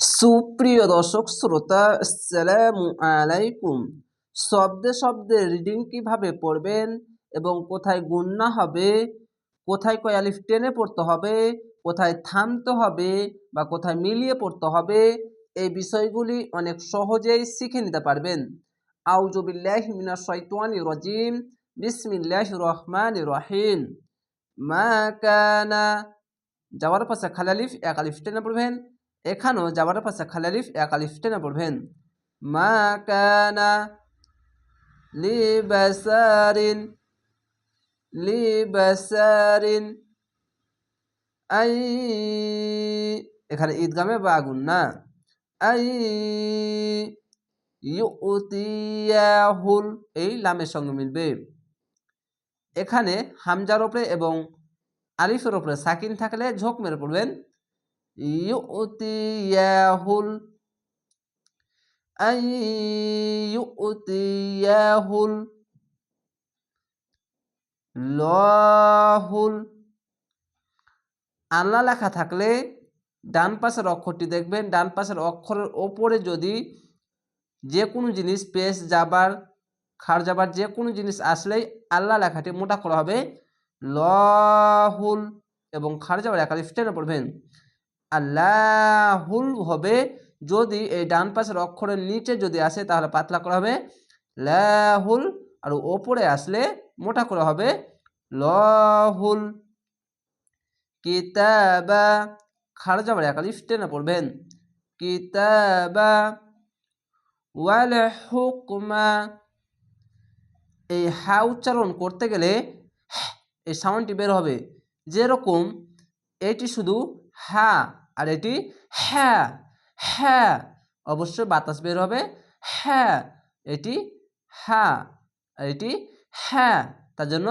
সুপ্রিয় দর্শক, শ্রোতা, আসসালামু আলাইকুম। শব্দে শব্দে রিডিং কীভাবে পড়বেন এবং কোথায় গুন্না হবে, কোথায় কয় আলিফ টেনে পড়তে হবে, কোথায় থামতে হবে বা কোথায় মিলিয়ে পড়তে হবে, এই বিষয়গুলি অনেক সহজেই শিখে নিতে পারবেন। আউজুবিল্লাহ মিনাশ শাইতানির রাজিম। বিসমিল্লাহির রহমানির রহিম। মা কানা। যাওয়ার পাশে খালালিফ এক আলিফ টেনে পড়বেন। এখানেও যাওয়ার পাশে খালালিফ এক আলিফ টেনে পড়বেন। মা কানা লিবাসারিন লিবাসারিন, আই, এখানে ঈদগামে বা আগুন না। আই, ইউতিয়াহুল, এই লামের সঙ্গে মিলবে। এখানে হামজার ওপরে এবং আলিফের ওপরে সাকিন থাকলে ঝোঁক মেরে পড়বেন। ইউতিয়াহুল আই ইউতিয়াহুল লহুল আল্লাহ লেখা থাকলে ডান পাশের অক্ষরটি দেখবেন, ডান পাশের অক্ষরের ওপরে যদি যে কোনো জিনিস পেশ, যাবার, খার যাবার যে কোনো জিনিস আসলেই আল্লাহ লেখাটি মোটা করা হবে। লহুল এবং খার যাবার একালিফ টেনে পড়বেন। আল্লাহুল হবে। যদি এই ডান পাশের অক্ষরের নিচে যদি আসে, তাহলে পাতলা করা হবে। লাহুল, আর ওপরে আসলে মোটা করা হবে। লহুল। কিতাবা। খাড় যাবার একালিফ টেনে পড়বেন। কিতাবা। ওয়াল হুকমা। এই হা উচ্চারণ করতে গেলে এই সাউন্ডটি বের হবে। যেরকম, এটি শুধু হা আর এটি হ্যাঁ হ্যাঁ অবশ্যই বাতাস বের হবে। হ্যাঁ এটি হ্যাঁ আর এটি হ্যাঁ তার জন্য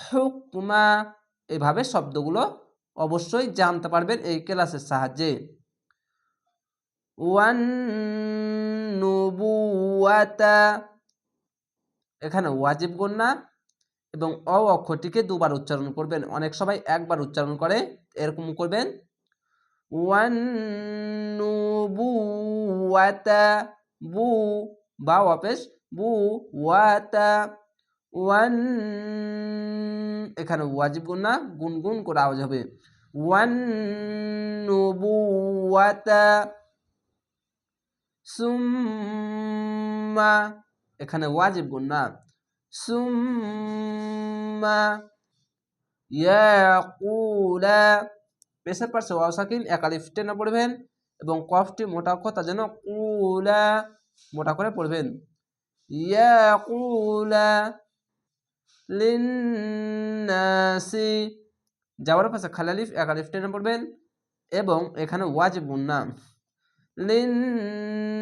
হুকমা, এভাবে শব্দগুলো অবশ্যই জানতে পারবেন এই ক্লাসের সাহায্যে। ওয়ান এখানে ওয়াজিব গন্যা এবং অ অক্ষরটিকে দুবার উচ্চারণ করবেন। অনেক সবাই একবার উচ্চারণ করে, এরকম করবেন। ওয়ান নুবুয়াতা বু বা ওয়াপেশ বু ওয়াতা ওয়ান এখানে ওয়াজিব গুন্না গুনগুন করে আওয়াজ হবে। ওয়ান নুবুয়াতা সুম্মা, এখানে ওয়াজিব গুন্না সুম্মা, ইয়াকুলা পেশের পাশে ওয়াও সাকিন একালিফ টেনে পড়বেন এবং কফটি মোটা কথা যেন কুলা মোটা করে পড়বেন। ইয়াকুলা লিন্নাসি। যাওয়ার পাশে খালালিফ একালিফ টেনে পড়বেন এবং এখানে ওয়াজিব গুন্না লিন্নাসি।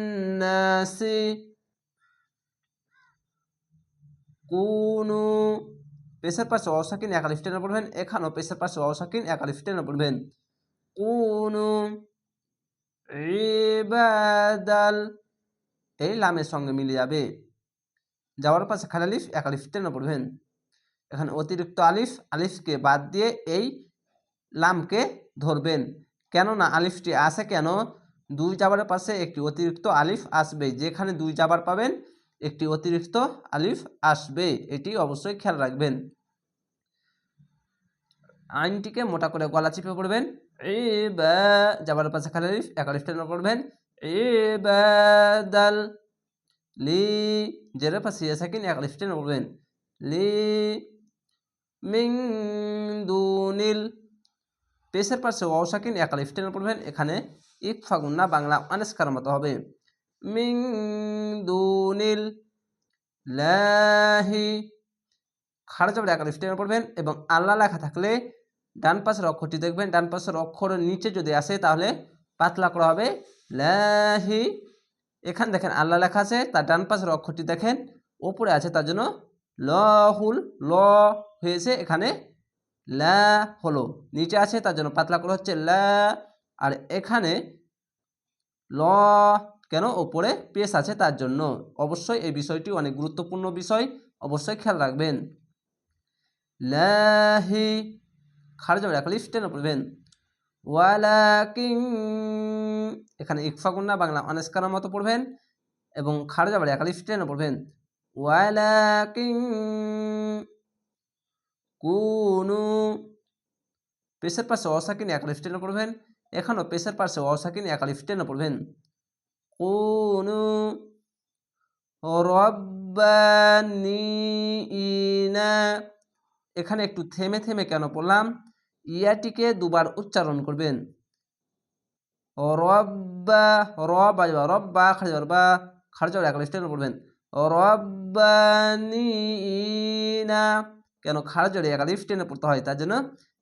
কুনু পেশার পাশে অসাকিন একালিফ টেনে পড়বেন, এখানেও পেশার পাশে অসাকিন একালিফ টেনে পড়বেন। কুনু এই লামের সঙ্গে মিলে যাবে। যাওয়ার পাশে খালালিফ একালিফ টেনে পড়বেন। এখানে অতিরিক্ত আলিফ, আলিফকে বাদ দিয়ে এই লামকে ধরবেন। কেননা আলিফটি আসে কেন? দুই জাবারের পাশে একটি অতিরিক্ত আলিফ আসবে যেখানে দুই জাবার পাবেন একটি অতিরিক্ত আলিফ আসবে, এটি অবশ্যই খেয়াল রাখবেন। আইনটিকে মোটা করে গলা চিপে পড়বেন। এ, বা যাবার পাশে খালি আলিফ, এক আলিফ টেনে পড়বেন। এ বাদাল লি জেরের পাশে সাকিন এক আলিফ টেনে পড়বেন। লি, মিং দুনিল পেশের পাশে অসাকিন এক আলিফ টেনে পড়বেন। এখানে ইক ফাগুন্না বাংলা আনেস্কার মতো হবে। মিং দুনিল লাহি। খাড়া যাবে এক আলিফ টেনে পড়বেন এবং আল্লাহ লেখা থাকলে ডান পাশের অক্ষরটি দেখবেন, ডান পাশের অক্ষরের নিচে যদি আসে তাহলে পাতলা করা হবে লাহি। এখানে দেখেন আল্লাহ লেখা আছে, তার ডান পাশের অক্ষরটি দেখেন, ওপরে আছে তার জন্য লহুল, ল হয়েছে এখানে লা হলো, নিচে আছে তার জন্য পাতলা করা হচ্ছে লা, আর এখানে ল কেন ওপরে পেস আছে তার জন্য? অবশ্যই এই বিষয়টি অনেক গুরুত্বপূর্ণ বিষয়, অবশ্যই খেয়াল রাখবেন। লাহি খারজ রাখলে স্টেনে পড়বেন ওয়ালাকিং এখানে ইকফা গুন্না বাংলা অনেস্কারের মতো পড়বেন এবং খারজা বাড়ি একালিফ টেনে পড়বেন ওয়ালাকিং কুনু, পেশের পাশে অসাকিন একালিফ টেনে পড়বেন এখানেও পেশের পাশে অসাকিন একালিফ টেনে পড়বেন কুনু রব্বানিনা এখানে একটু থেমে থেমে কেন পড়লাম? ইয়াটিকে দুবার উচ্চারণ করবেন। রব্বা রব রব্বা খারজার বা খারজার এক স্টেনে পড়বেন। রব্বানিনা কেন? খারজারে এক স্টেনে পড়তে হয়, তার জন্য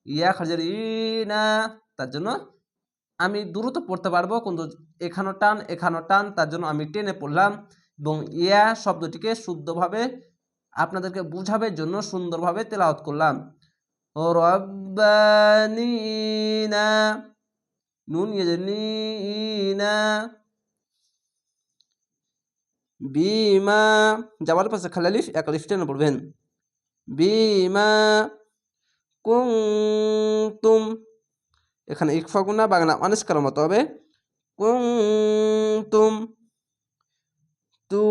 ইয়া খারজার ইনা, তার জন্য আমি দ্রুত পড়তে পারব কিন্তু এখানো টান এখানো টান, তার জন্য আমি টেনে পড়লাম এবং ইয়া শব্দটিকে শুদ্ধভাবে আপনাদেরকে বুঝাবের জন্য সুন্দরভাবে তেলাওয়াত করলাম। রব্বানিনা, নুন ইয়েজনিনা, বিমা যাওয়ার পাশে খালালিফ একালিফ টেনে পড়বেন। বিমা কুম এখানে ইকফা গুনা বাংলা অনেস্কার মতো হবে। কুম তু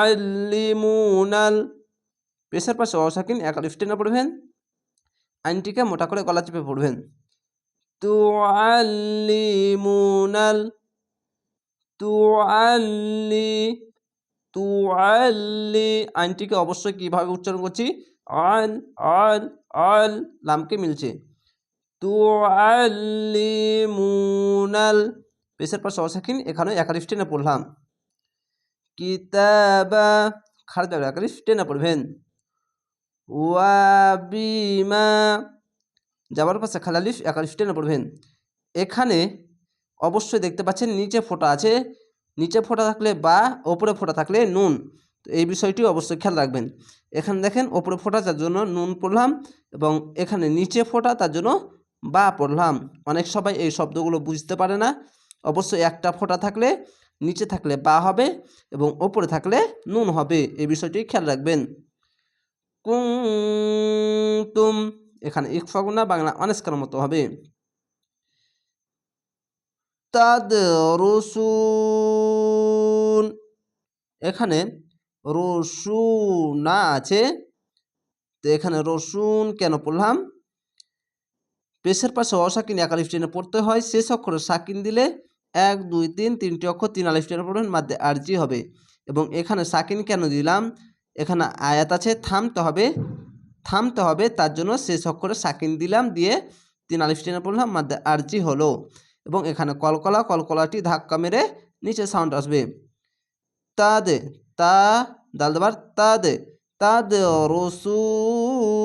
আলিমুনাল পেশার পাশে অসাকিন একালিফ টেনে পড়বেন। আইনটিকে মোটা করে গলা চেপে পড়বেন। তু আলিমুনাল তু আল্লি তু আল্লি আইনটিকে অবশ্যই কীভাবে উচ্চারণ করছি? আল আল আল, লামকে মিলছে। তু আল্লিমুনাল পেশের পাশে অসাকিন এখানে একালিফ টেনে পড়লাম। কিতাবা খারাপ একালিফ টেনে পড়বেন। ওয়াবিমা যাওয়ার পাশে খালালিফ একালিফ টেনে পড়বেন। এখানে অবশ্যই দেখতে পাচ্ছেন, নিচে ফোটা আছে। নিচে ফোটা থাকলে বা, ওপরে ফোটা থাকলে নুন। তো এই বিষয়টি অবশ্যই খেয়াল রাখবেন। এখানে দেখেন, ওপরে ফোটা তার জন্য নুন পড়লাম এবং এখানে নিচে ফোটা, তার জন্য বা পড়লাম। অনেক সবাই এই শব্দগুলো বুঝতে পারে না। অবশ্যই একটা ফোটা থাকলে নিচে থাকলে বা হবে এবং ওপরে থাকলে নুন হবে। এই বিষয়টি খেয়াল রাখবেন। কুম এখানে ইকফাগুনা বাংলা অনেস্কার মতো হবে। তাদ রসুন এখানে রসুনা আছে। তো এখানে রসুন কেন পড়লাম? পেশের পাশে অসাকিন এক আলিফ টেনে পড়তে হয়। শেষ অক্ষরে সাকিন দিলে এক, দুই, তিন, তিনটি অক্ষর তিন আলিফ টেনে পড়বেন, মাধ্যে আরজি হবে। এবং এখানে সাকিন কেন দিলাম? এখানে আয়াত আছে, থামতে হবে থামতে হবে, তার জন্য শেষ অক্ষরে সাকিন দিলাম, দিয়ে তিন আলিফ টেনে পড়লাম, মাধ্যে আরজি হলো। এবং এখানে কলকলা, কলকলাটি ধাক্কা মেরে নিচে সাউন্ড আসবে। তা দে, তা, দাল দেবার, তা দে তা দে রসুন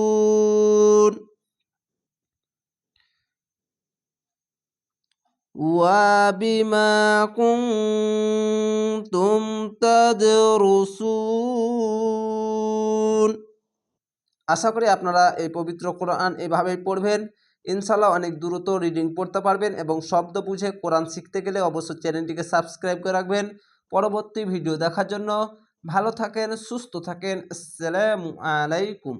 وبما كنتم تدرسون আশা করি আপনারা এই পবিত্র কোরআন এভাবেই পড়বেন ইনশাল্লাহ অনেক দ্রুত রিডিং পড়তে পারবেন এবং শব্দ বুঝে কোরআন শিখতে গেলে অবশ্যই চ্যানেলটিকে সাবস্ক্রাইব করে রাখবেন পরবর্তী ভিডিও দেখার জন্য ভালো থাকেন সুস্থ থাকেন আসসালামু আলাইকুম